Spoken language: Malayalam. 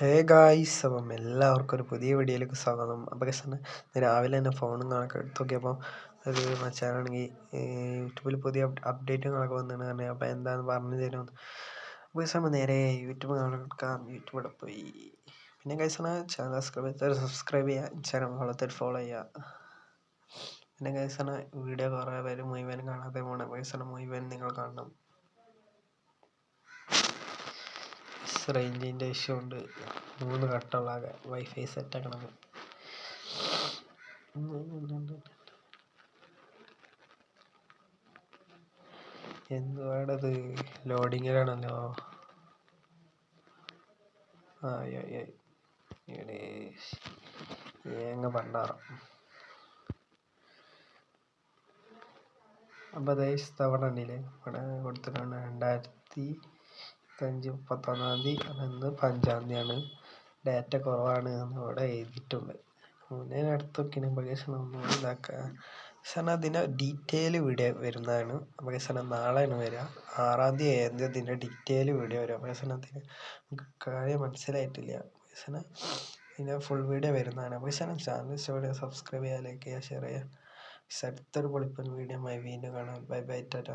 ഹേ ഗായ്സ് അപ്പം എല്ലാവർക്കും ഒരു പുതിയ വീഡിയോയിലേക്ക് സ്വാഗതം. അപ്പോൾ ഇന്ന് രാവിലെ തന്നെ ഫോണും കണക്ക് എടുത്ത് നോക്കിയപ്പോൾ ഒരു മച്ചാനാണെങ്കിൽ യൂട്യൂബിൽ പുതിയ അപ്ഡേറ്റും കണക്ക് വന്നിട്ട് പറഞ്ഞത് അപ്പോൾ എന്താണെന്ന് പറഞ്ഞു തരുമെന്ന്. അപ്പോൾ ഗസ് നമ്മൾ നേരെ യൂട്യൂബ് കണക്കെടുക്കാം യൂട്യൂബിൽ പോയി. പിന്നെ ഗൈസ് ചാനൽ സബ്സ്ക്രൈബ് ചെയ്താൽ സബ്സ്ക്രൈബ് ചെയ്യുക ചാനൽ വളർത്തിട്ട് ഫോളോ ചെയ്യുക. പിന്നെ ഗൈസ് വീഡിയോ കുറേ പേര് മുഴുവൻ കാണാതെ പോകണം ഗൈസ് മുഴുവൻ നിങ്ങൾ കാണണം. റേഞ്ചിന്റെ ഇഷ്യൂ ഉണ്ട് മൂന്ന് കട്ടുള്ള വൈഫൈ സെറ്റ് ആക്കണം എന്തുവാടത് ലോഡിങ്ങിലാണല്ലോ. ആയി ആയി ഏങ്ങ പണ്ടാറാം അപ്പോൾ ദൈസ് തവണ ഉണ്ടല്ലേ ഇവിടെ കൊടുത്തിട്ടാണ് രണ്ടായിരത്തി ഇരുപത്തഞ്ച് മുപ്പത്തൊന്നാം തീയതി അന്ന് അഞ്ചാം തീയതിയാണ്. ഡാറ്റ കുറവാണ് എന്ന് ഇവിടെ എഴുതിയിട്ടുണ്ട്. മുന്നേ അടുത്ത് നോക്കിയാണ് ഒന്നും ഇതാക്കാൻ സാറിന് അതിന്റെ ഡീറ്റെയിൽ വീഡിയോ വരുന്നതാണ്. ബഗേസന നാളെയാണ് വരിക. ആറാം തീയതി ഏഴാം തീയതി അതിന്റെ ഡീറ്റെയിൽ വീഡിയോ വരിക. സാറിന് അതിന് നമുക്ക് കാര്യം മനസ്സിലായിട്ടില്ല. സാറിന് ഇതിന്റെ ഫുൾ വീഡിയോ വരുന്നതാണ്. ബഗേസന ചാനൽ ഇഷ്ടപ്പെടുക സബ്സ്ക്രൈബ് ചെയ്യുക ലൈക്ക് ചെയ്യുക ഷെയർ ചെയ്യുക. അടുത്തൊരു പൊളിപ്പൻ വീഡിയോ വീണ്ടും കാണാം. Bye bye tata.